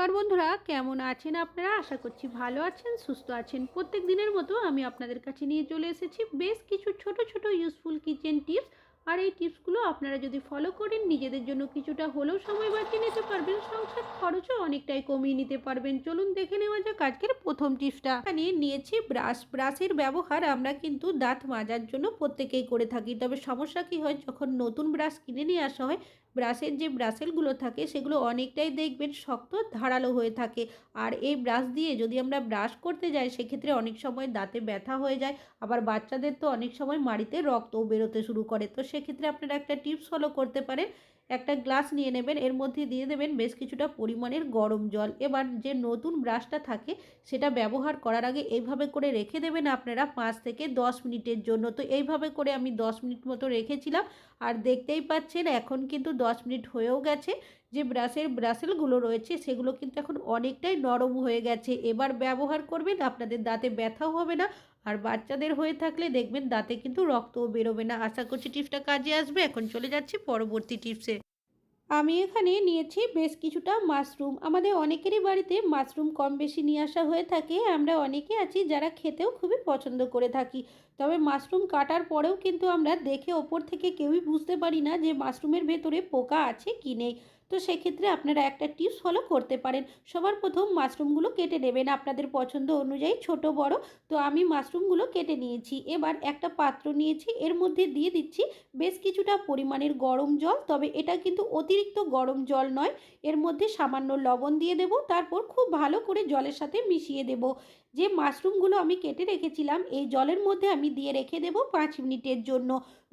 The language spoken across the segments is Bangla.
নমস্কার বন্ধুরা, কেমন আছেন আপনারা? আশা করছি ভালো আছেন, সুস্থ আছেন। প্রত্যেক দিনের মতো আমি আপনাদের কাছে নিয়ে চলে এসেছি বেশ কিছু ছোট ছোট ইউজফুল কিচেন টিপস আর এই টিপসগুলো আপনারা যদি ফলো করেন, নিজেদের জন্য কিছুটা হলেও সময় বাঁচিয়ে নিতে পারবেন। সংসার খরচও অনেকটাই কমিয়ে নিতে পারবেন। চলুন দেখে নেওয়া যাক আজকের প্রথম টিপসটা। এখানে নিয়েছি ব্রাশ। ব্রাশের ব্যবহার আমরা কিন্তু দাঁত মাজার জন্য প্রত্যেকেই করে থাকি। তবে সমস্যা কী হয়, যখন নতুন ব্রাশ কিনে নিয়ে আসা হয়, ব্রাশের যে ব্রাশেলগুলো থাকে, সেগুলো অনেকটাই দেখবেন শক্ত, ধারালো হয়ে থাকে। আর এই ব্রাশ দিয়ে যদি আমরা ব্রাশ করতে যাই, সেক্ষেত্রে অনেক সময় দাঁতে ব্যথা হয়ে যায়। আবার বাচ্চাদের তো অনেক সময় মাড়িতে রক্তও বেরোতে শুরু করে। তো সেক্ষেত্রে আপনারা একটা টিপস ফলো করতে পারেন। একটা গ্লাস নিয়ে নেবেন, এর মধ্যে দিয়ে দেবেন বেশ কিছুটা পরিমাণের গরম জল। এবার যে নতুন ব্রাশটা থাকে, সেটা ব্যবহার করার আগে এইভাবে করে রেখে দেবেন আপনারা পাঁচ থেকে দশ মিনিটের জন্য। তো এইভাবে করে আমি দশ মিনিট মতো রেখেছিলাম, আর দেখতেই পাচ্ছেন এখন কিন্তু দশ মিনিট হয়েও গেছে। যে ব্রাশের ব্রাশেলগুলো রয়েছে সেগুলো কিন্তু এখন অনেকটাই নরম হয়ে গেছে। এবার ব্যবহার করবেন, আপনাদের দাঁতে ব্যথাও হবে না। আর বাচ্চাদের হয়ে থাকলে দেখবেন দাঁতে কিন্তু রক্তও বেরোবে না। আশা করছি টিপসটা কাজে আসবে। এখন চলে যাচ্ছি পরবর্তী টিপসে। আমি এখানে নিয়েছি বেশ কিছুটা মাশরুম। আমাদের অনেকেরই বাড়িতে মাশরুম কম বেশি নিয়ে আসা হয়ে থাকে। আমরা অনেকে আছি যারা খেতেও খুবই পছন্দ করে থাকি। তবে মাশরুম কাটার পরেও কিন্তু আমরা দেখে ওপর থেকে কেউই বুঝতে পারি না যে মাশরুমের ভেতরে পোকা আছে কি নেই। তো সেক্ষেত্রে আপনারা একটা টিপস ফলো করতে পারেন। সবার প্রথম মাশরুমগুলো কেটে নেবেন আপনাদের পছন্দ অনুযায়ী ছোট, বড়। তো আমি মাশরুমগুলো কেটে নিয়েছি। এবার একটা পাত্র নিয়েছি। এর মধ্যে দিয়ে দিচ্ছি বেশ কিছুটা পরিমাণের গরম জল। তবে এটা কিন্তু অতিরিক্ত গরম জল নয়। এর মধ্যে সামান্য লবণ দিয়ে দেব। তারপর খুব ভালো করে জলের সাথে মিশিয়ে দেব। যে মাশরুমগুলো আমি কেটে রেখেছিলাম, এই জলের মধ্যে আমি দিয়ে রেখে দেব পাঁচ মিনিটের জন্য।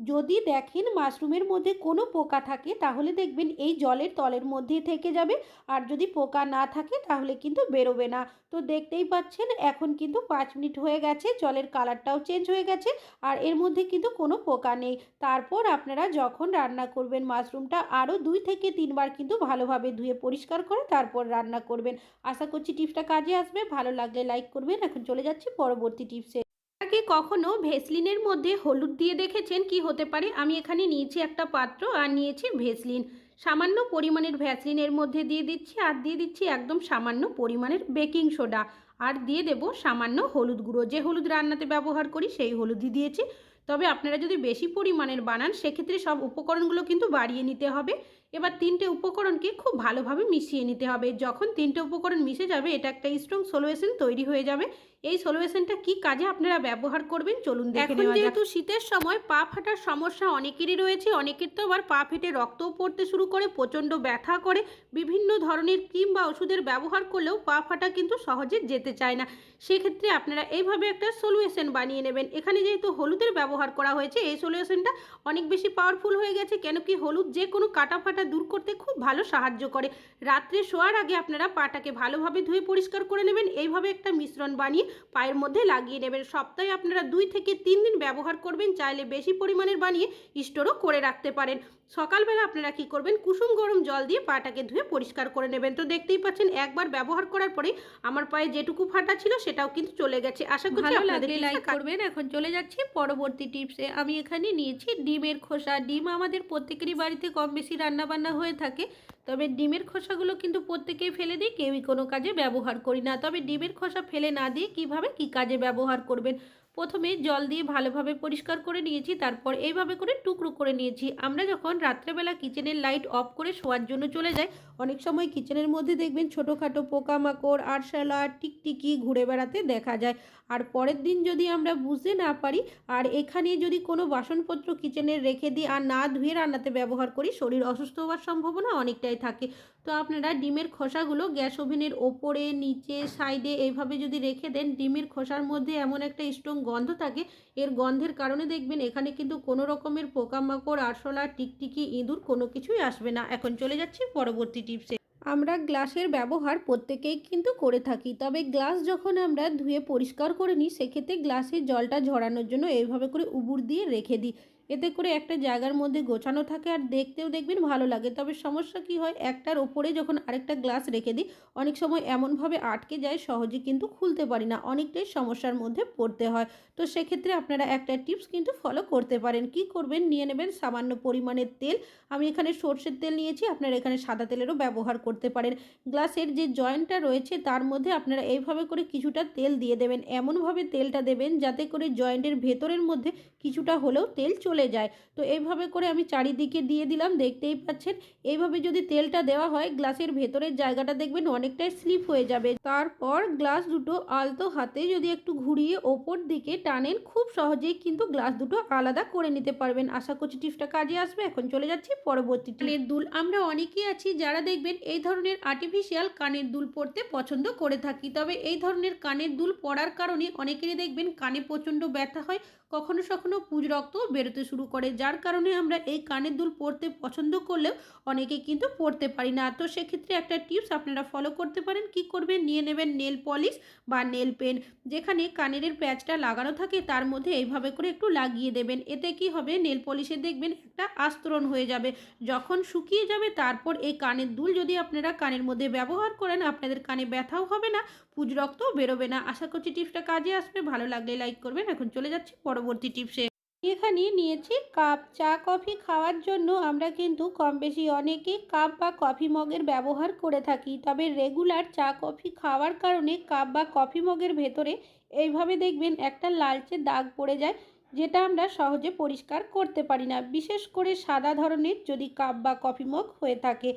যদি দেখেন মাশরুমের মধ্যে কোনো পোকা থাকে, তাহলে দেখবেন এই জলের তলের মধ্যেই থেকে যাবে। আর যদি পোকা না থাকে, তাহলে কিন্তু বেরোবে না। তো দেখতেই পাচ্ছেন, এখন কিন্তু পাঁচ মিনিট হয়ে গেছে, জলের কালারটাও চেঞ্জ হয়ে গেছে, আর এর মধ্যে কিন্তু কোনো পোকা নেই। তারপর আপনারা যখন রান্না করবেন মাশরুমটা, আরও দুই থেকে তিনবার কিন্তু ভালোভাবে ধুয়ে পরিষ্কার করে তারপর রান্না করবেন। আশা করছি টিপসটা কাজে আসবে। ভালো লাগলে লাইক করবেন। এখন চলে যাচ্ছি পরবর্তী টিপসে। আগে কখনো ভেসলিনের মধ্যে হলুদ দিয়ে দেখেছেন? কি হতে পারে? আমি এখানে নিয়েছি একটা পাত্র আর নিয়েছি ভেসলিন। সামান্য পরিমাণের ভ্যাসলিনের মধ্যে দিয়ে দিচ্ছি আর দিয়ে দিচ্ছি একদম সামান্য পরিমাণের বেকিং সোডা। আর দিয়ে দেব সামান্য হলুদ গুঁড়ো। যে হলুদ রান্নাতে ব্যবহার করি, সেই হলুদই দিয়েছি। তবে আপনারা যদি বেশি পরিমাণের বানান, সেক্ষেত্রে সব উপকরণগুলো কিন্তু বাড়িয়ে নিতে হবে। এবার তিনটে উপকরণকে খুব ভালোভাবে মিশিয়ে নিতে হবে। যখন তিনটে উপকরণ মিশে যাবে এটা একটা স্ট্রং সলিউশন তৈরি হয়ে যাবে। এই সলিউশনটা কি কাজে আপনারা ব্যবহার করবেন? চলুন দেখে নেওয়া যাক। যেহেতু শীতের সময় পা ফাটার সমস্যা অনেকেরই রয়েছে অনেকের তো আবার পা ফেটে রক্তও পড়তে শুরু করে প্রচণ্ড ব্যথা করে বিভিন্ন ধরনের ক্রিম বা ওষুধের ব্যবহার করলেও পা ফাটা কিন্তু সহজে যেতে চায় না। সেক্ষেত্রে আপনারা এইভাবে একটা সলিউশন বানিয়ে নেবেন। এখানে যেহেতু হলুদের ব্যবহার করা হয়েছে এই সলিউশনটা অনেক বেশি পাওয়ারফুল হয়ে গেছে কেন কি হলুদ যে কোনো কাটা ফাটা দূর করতে খুব ভালো সাহায্য করে। রাত্রে শোয়ার আগে আপনারা পাটাকে ভালোভাবে ধুয়ে পরিষ্কার করে নেবেন। এইভাবে একটা মিশ্রণ বানিয়ে পায়ের মধ্যে লাগিয়ে নেবেন। সপ্তাহে আপনারা দুই থেকে তিন দিন ব্যবহার করবেন। চাইলে বেশি পরিমাণের বানিয়ে স্টোরও করে রাখতে পারেন। সকালবেলা আপনারা কি করবেন? কুসুম গরম জল দিয়ে পাটাকে ধুয়ে পরিষ্কার করে নেবেন। তো দেখতেই পাচ্ছেন একবার ব্যবহার করার পরে আমার পায়ে যেটুকু ফাটা ছিল সেটাও কিন্তু চলে গেছে। আশা করছি আপনাদের লাইক করবেন। এখন চলে যাচ্ছি পরবর্তী টিপসে। আমি এখানে নিয়েছি ডিমের খোসা। ডিম আমাদের প্রত্যেকেরই বাড়িতে কম বেশি রান্নাবান্না হয়ে থাকে। তবে ডিমের খোসাগুলো কিন্তু প্রত্যেকেই ফেলে দিই কেউই কোনো কাজে ব্যবহার করি না। তবে ডিমের খোসা ফেলে না দিয়ে কীভাবে কি কাজে ব্যবহার করবেন? প্রথমে জল দিয়ে ভালোভাবে পরিষ্কার করে নিয়েছি, তারপর এইভাবে করে টুকরো করে নিয়েছি। আমরা যখন রাত্রেবেলা কিচেনের লাইট অফ করে শোয়ার জন্য চলে যাই, অনেক সময় কিচেনের মধ্যে দেখবেন ছোটোখাটো পোকামাকড় আরশালা টিকটিকি ঘুরে বেড়াতে দেখা যায়। আর পরের দিন যদি আমরা বুঝতে না পারি, আর এখানে যদি কোনো বাসনপত্র কিচেনের রেখে দিই আর না ধুয়ে রান্নাতে ব্যবহার করি, শরীর অসুস্থ হওয়ার সম্ভাবনা অনেকটাই থাকে। তো আপনারা ডিমের খোসাগুলো গ্যাস ওভেনের ওপরে, নিচে, সাইডে এইভাবে যদি রেখে দেন, ডিমের খোসার মধ্যে এমন একটা স্ট্রং গন্ধ থাকে। এর গন্ধের কারণে দেখবেন এখানে কিন্তু কোনো রকমের পোকামাকড়, আরশোলা, টিকটিকি, ইঁদুর কোনো কিছুই আসবে না। এখন চলে যাচ্ছি পরবর্তী টিপসে। আমরা গ্লাসের ব্যবহার প্রত্যেকেই কিন্তু করে থাকি, তবে গ্লাস যখন আমরা ধুয়ে পরিষ্কার করে নিই, সেক্ষেত্রে গ্লাসের জলটা ঝরানোর জন্য এইভাবে করে উবুর দিয়ে রেখে দিই। এতে করে একটা জায়গার মধ্যে গোছানো থাকে আর দেখতেও দেখবেন ভালো লাগে। তবে সমস্যা কি হয়? একটার ওপরে যখন আরেকটা গ্লাস রেখে দিই, অনেক সময় এমনভাবে আটকে যায়, সহজে কিন্তু খুলতে পারি না। অনেকটাই সমস্যার মধ্যে পড়তে হয়। তো সেক্ষেত্রে আপনারা একটা টিপস কিন্তু ফলো করতে পারেন। কি করবেন? নিয়ে নেবেন সামান্য পরিমাণের তেল। আমি এখানে সর্ষের তেল নিয়েছি, আপনারা এখানে সাদা তেলেরও ব্যবহার করতে পারেন। গ্লাসের যে জয়েন্টটা রয়েছে, তার মধ্যে আপনারা এইভাবে করে কিছুটা তেল দিয়ে দেবেন। এমনভাবে তেলটা দেবেন যাতে করে জয়েন্টের ভেতরের মধ্যে কিছুটা হলেও তেল চলে যায়। তো এইভাবে করে আমি চারিদিকে দিয়ে দিলাম, দেখতেই পাচ্ছেন। এইভাবে যদি তেলটা দেওয়া হয়, গ্লাসের ভেতরের জায়গাটা দেখবেন অনেকটাই স্লিপ হয়ে যাবে। তারপর গ্লাস দুটো আলতো হাতে যদি একটু ঘুরিয়ে ওপর দিকে টানেন, খুব সহজেই কিন্তু গ্লাস দুটো আলাদা করে নিতে পারবেন। আশা করছি টিপসটা কাজে আসবে। এখন চলে যাচ্ছি পরবর্তী কানের দুল আমরা অনেকেই আছি যারা দেখবেন এই ধরনের আর্টিফিশিয়াল কানের দুল পরতে পছন্দ করে থাকি। তবে এই ধরনের কানের দুল পরার কারণে অনেকেরই দেখবেন কানে প্রচণ্ড ব্যথা হয় কখনো কখনো পুজ রক্তও বেরোতে শুরু করে, যার কারণে আমরা এই কানের দুল পরতে পছন্দ করলেও অনেকে কিন্তু পরতে পারি না। তো সেক্ষেত্রে একটা টিপস আপনারা ফলো করতে পারেন। কি করবেন? নিয়ে নেবেন নেল পলিশ বা নেল পেন, যেখানে কানের প্যাচটা লাগানো থাকে, তার মধ্যে এইভাবে করে একটু লাগিয়ে দেবেন। এতে কি হবে? নেল পলিশে দেখবেন একটা আস্তরণ হয়ে যাবে। যখন শুকিয়ে যাবে, তারপর এই কানের দুল যদি আপনারা কানের মধ্যে ব্যবহার করেন, আপনাদের কানে ব্যথাও হবে না, পুজ রক্তও বেরোবে না। আশা করছি টিপসটা কাজে আসবে। ভালো লাগলে লাইক করবেন। এখন চলে যাচ্ছি পরবর্তী টিপসে। এখানে নিয়েছি কাপ, চা, কফি খাওয়ার জন্য আমরা কিন্তু কম বেশি অনেকেই কাপ বা কফি মগের ব্যবহার করে থাকি। তবে রেগুলার চা, কফি খাওয়ার কারণে কাপ বা কফি মগের ভেতরে এইভাবে দেখবেন একটা লালচে দাগ পড়ে যায়, যেটা আমরা সহজে পরিষ্কার করতে পারি না। বিশেষ করে সাদা ধরনের যদি কাপ বা কফি মগ হয়ে থাকে।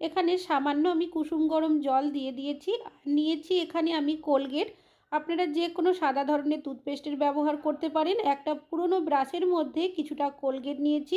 এখানে সামান্য আমি কুসুম গরম জল দিয়ে দিয়েছি। নিয়েছি এখানে আমি কোলগেট। আপনারা যে কোনো সাদা ধরনের টুথপেস্টের ব্যবহার করতে পারেন। একটা পুরনো ব্রাশের মধ্যে কিছুটা কোলগেট নিয়েছি।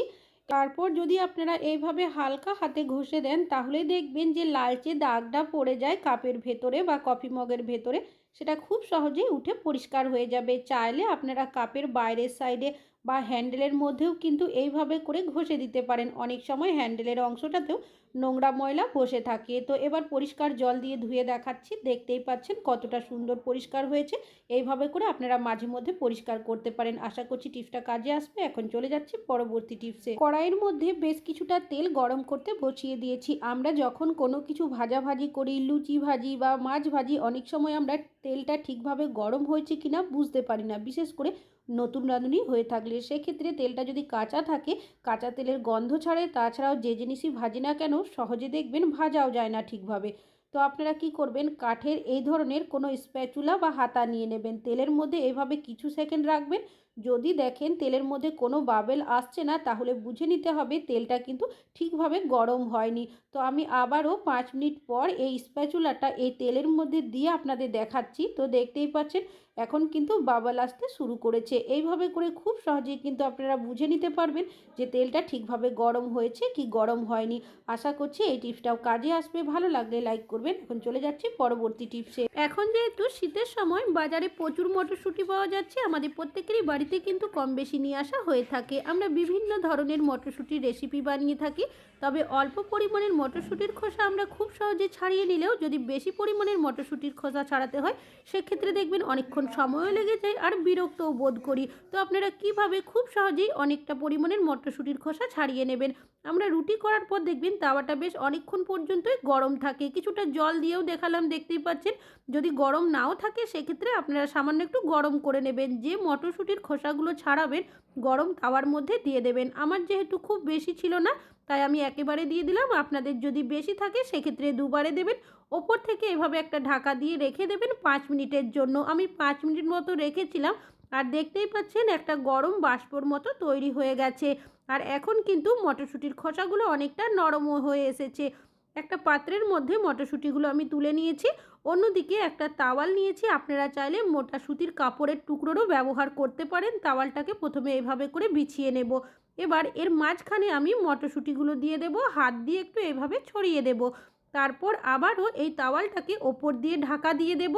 তারপর যদি আপনারা এইভাবে হালকা হাতে ঘষে দেন, তাহলে দেখবেন যে লালচে দাগটা পড়ে যায় কাপের ভেতরে বা কফি মগের ভেতরে। সেটা খুব সহজেই উঠে পরিষ্কার হয়ে যাবে। চাইলে আপনারা কাপের বাইরের সাইডে বা হ্যান্ডেলের মধ্যেও কিন্তু এইভাবে করে ঘষে দিতে পারেন। অনেক সময় হ্যান্ডেলের অংশটাতেও নোংরা ময়লা বসে থাকে। তো এবার পরিষ্কার জল দিয়ে ধুয়ে দেখাচ্ছি। দেখতেই পাচ্ছেন কতটা সুন্দর পরিষ্কার হয়েছে। এইভাবে করে আপনারা মাঝে মধ্যে পরিষ্কার করতে পারেন। আশা করছি টিপসটা কাজে আসবে। এখন চলে যাচ্ছি পরবর্তী টিপসে। কড়াইয়ের মধ্যে বেশ কিছুটা তেল গরম করতে বসিয়ে দিয়েছি। আমরা যখন কোনো কিছু ভাজাভাজি করি, লুচি ভাজি বা মাছ ভাজি, অনেক সময় আমরা তেলটা ঠিকভাবে গরম হয়েছে কিনা বুঝতে পারি না। বিশেষ করে নতুন রাঁধুনি হয়ে থাকলে। সেক্ষেত্রে তেলটা যদি কাঁচা থাকে, কাঁচা তেলের গন্ধ ছাড়ে, তাছাড়াও যে জিনিসই ভাজি না কেন, সহজে দেখবেন ভাজাও যায় না ঠিকভাবে। তো আপনারা কি করবেন? কাঠের এই ধরনের কোনো স্প্যাচুলা বা হাতা নিয়ে নেবেন। তেলের মধ্যে এভাবে কিছু সেকেন্ড রাখবেন। যদি দেখেন তেলের মধ্যে কোনো বাবেল আসছে না, তাহলে বুঝে নিতে হবে তেলটা কিন্তু ঠিকভাবে গরম হয়নি। তো আমি আবারও পাঁচ মিনিট পর এই স্প্যাচুলাটা এই তেলের মধ্যে দিয়ে আপনাদের দেখাচ্ছি। তো দেখতেই পাচ্ছেন এখন কিন্তু বাবাল আসতে শুরু করেছে। এইভাবে করে খুব সহজেই কিন্তু আপনারা বুঝে নিতে পারবেন যে তেলটা ঠিকভাবে গরম হয়েছে কি গরম হয়নি। আশা করছি এই টিপসটাও কাজে আসবে। ভালো লাগলে লাইক করবেন। এখন চলে যাচ্ছি পরবর্তী টিপসে। এখন যেহেতু শীতের সময় বাজারে প্রচুর মটরশুঁটি পাওয়া যাচ্ছে, আমাদের প্রত্যেকেরই বাড়িতে কিন্তু কম বেশি নিয়ে আসা হয়ে থাকে। আমরা বিভিন্ন ধরনের মটরশুঁটির রেসিপি বানিয়ে থাকি, তবে অল্প পরিমাণের মটরশুঁটির খোসা আমরা খুব সহজে ছাড়িয়ে নিলেও যদি বেশি পরিমাণের মটরশুঁটির খোসা ছাড়াতে হয়, সেক্ষেত্রে দেখবেন অনেকক্ষণ সময়ও লেগে যায় আর বিরক্তও বোধ করি। তো আপনারা কীভাবে খুব সহজেই অনেকটা পরিমাণের মটরশুঁটির খোসা ছাড়িয়ে নেবেন? আমরা রুটি করার পর দেখবেন তাওয়াটা বেশ অনেকক্ষণ পর্যন্তই গরম থাকে। কিছুটা জল দিয়েও দেখালাম, দেখতেই পাচ্ছেন। যদি গরম নাও থাকে, সেক্ষেত্রে আপনারা সামান্য একটু গরম করে নেবেন। যে মটরশুঁটির খোসাগুলো ছাড়াবেন গরম তাওয়ার মধ্যে দিয়ে দেবেন। আমার যেহেতু খুব বেশি ছিল না, তাই আমি একেবারে দিয়ে দিলাম। আপনাদের যদি বেশি থাকে, সেক্ষেত্রে দুবারে দেবেন। ওপর থেকে এভাবে একটা ঢাকা দিয়ে রেখে দেবেন পাঁচ মিনিটের জন্য। আমি পাঁচ মিনিট মতো রেখেছিলাম, আর দেখতেই পাচ্ছেন একটা গরম বাষ্পর মতো তৈরি হয়ে গেছে। আর এখন কিন্তু মটরশুঁটির খোসাগুলো অনেকটা নরমও হয়ে এসেছে। একটা পাত্রের মধ্যে মটরশুঁটিগুলো আমি তুলে নিয়েছি। অন্যদিকে একটা তাওয়াল নিয়েছি। আপনারা চাইলে মোটা সুতির কাপড়ের টুকরোরও ব্যবহার করতে পারেন। তাওয়ালটাকে প্রথমে এভাবে করে বিছিয়ে নেব। এবার এর মাঝখানে আমি মটরশুঁটিগুলো দিয়ে দেব। হাত দিয়ে একটু এভাবে ছড়িয়ে দেব। তারপর আবারও এই তাওয়ালটাকে ওপর দিয়ে ঢাকা দিয়ে দেব।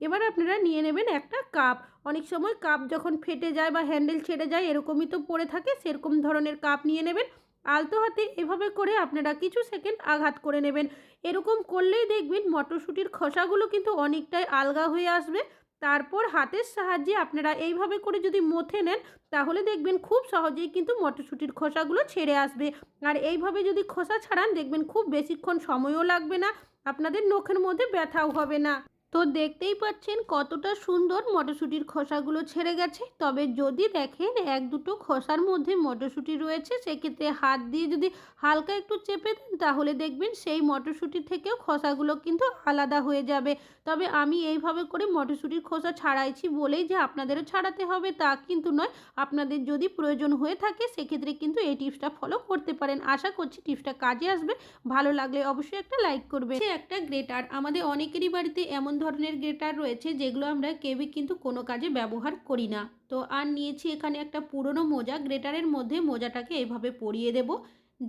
এবার আপনারা নিয়ে নেবেন একটা কাপ। অনেক সময় কাপ যখন ফেটে যায় বা হ্যান্ডেল ছেড়ে যায়, এরকমই তো পড়ে থাকে। সেরকম ধরনের কাপ নিয়ে নেবেন। আলতো হাতে এভাবে করে আপনারা কিছু সেকেন্ড আঘাত করে নেবেন। এরকম করলেই দেখবেন মটরশুঁটির খোসাগুলো কিন্তু অনেকটাই আলগা হয়ে আসবে। তারপর হাতের সাহায্যে আপনারা এইভাবে করে যদি মথে নেন, তাহলে দেখবেন খুব সহজেই কিন্তু মটরশুঁটির খোসাগুলো ছেড়ে আসবে। আর এইভাবে যদি খোসা ছাড়ান, দেখবেন খুব বেশিক্ষণ সময়ও লাগবে না, আপনাদের নখের মধ্যে ব্যথাও হবে না। তো দেখতেই পাচ্ছেন কতটা সুন্দর মটরশুঁটির খোসাগুলো ছেড়ে গেছে। তবে যদি দেখেন এক দুটো খোসার মধ্যে মটরশুঁটি রয়েছে, সেক্ষেত্রে হাত দিয়ে যদি হালকা একটু চেপে দেন, তাহলে দেখবেন সেই মটরশুঁটি থেকেও খোসাগুলো কিন্তু আলাদা হয়ে যাবে। তবে আমি এইভাবে করে মটরশুঁটির খোসা ছাড়াইছি বলেই যে আপনাদেরও ছাড়াতে হবে, তা কিন্তু নয়। আপনাদের যদি প্রয়োজন হয়ে থাকে, সেক্ষেত্রে কিন্তু এই টিপসটা ফলো করতে পারেন। আশা করছি টিপসটা কাজে আসবে। ভালো লাগলে অবশ্যই একটা লাইক করবে সে একটা গ্রেটার। আমাদের অনেকেরই বাড়িতে এমন ধরনের গ্রেটার রয়েছে যেগুলো আমরা কেউই কিন্তু কোনো কাজে ব্যবহার করি না। তো আর নিয়েছি এখানে একটা পুরনো মোজা, গ্রেটারের মধ্যে মোজাটাকে এইভাবে পরিয়ে দেব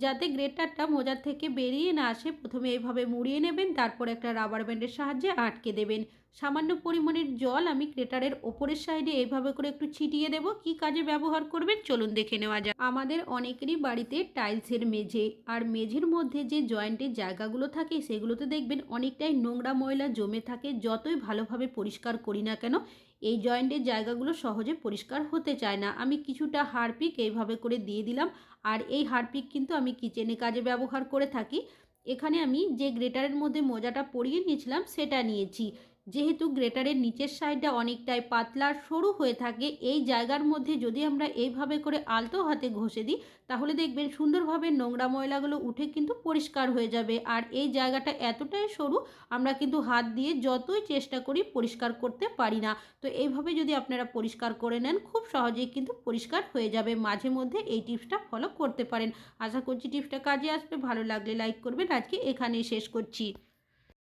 যাতে গ্রেটারটা মোজার থেকে বেরিয়ে না আসে। প্রথমে এইভাবে মুড়িয়ে নেবেন, তারপর একটা রাবার ব্যান্ডের সাহায্যে আটকে দেবেন। সামান্য পরিমাণের জল আমি গ্রেটারের ওপরের সাইডে এইভাবে করে একটু ছিটিয়ে দেব। কি কাজে ব্যবহার করবেন? চলুন দেখে নেওয়া যাক। আমাদের অনেকেরই বাড়িতে টাইলসের মেঝে আর মেঝের মধ্যে যে জয়েন্টের জায়গাগুলো থাকে, সেগুলোতে দেখবেন অনেকটাই নোংরা ময়লা জমে থাকে। যতই ভালোভাবে পরিষ্কার করি না কেন, এই জয়েন্টের জায়গাগুলো সহজে পরিষ্কার হতে চায় না। আমি কিছুটা হারপিক এইভাবে করে দিয়ে দিলাম আর এই হারপিক কিন্তু আমি কিচেনে কাজে ব্যবহার করে থাকি। এখানে আমি যে গ্রেটারের মধ্যে মোজাটা পরিয়ে নিয়েছিলাম, সেটা নিয়েছি। যেহেতু গ্রেটারের নিচের সাইডটা অনেকটাই পাতলা সরু হয়ে থাকে, এই জায়গার মধ্যে যদি আমরা এইভাবে করে আলতো হাতে ঘষে দিই, তাহলে দেখবেন সুন্দরভাবে নোংরা ময়লাগুলো উঠে কিন্তু পরিষ্কার হয়ে যাবে। আর এই জায়গাটা এতটাই সরু, আমরা কিন্তু হাত দিয়ে যতই চেষ্টা করি পরিষ্কার করতে পারি না। তো এইভাবে যদি আপনারা পরিষ্কার করে নেন, খুব সহজেই কিন্তু পরিষ্কার হয়ে যাবে। মাঝে মধ্যে এই টিপসটা ফলো করতে পারেন। আশা করছি টিপসটা কাজে আসবে। ভালো লাগলে লাইক করবেন। আজকে এখানেই শেষ করছি।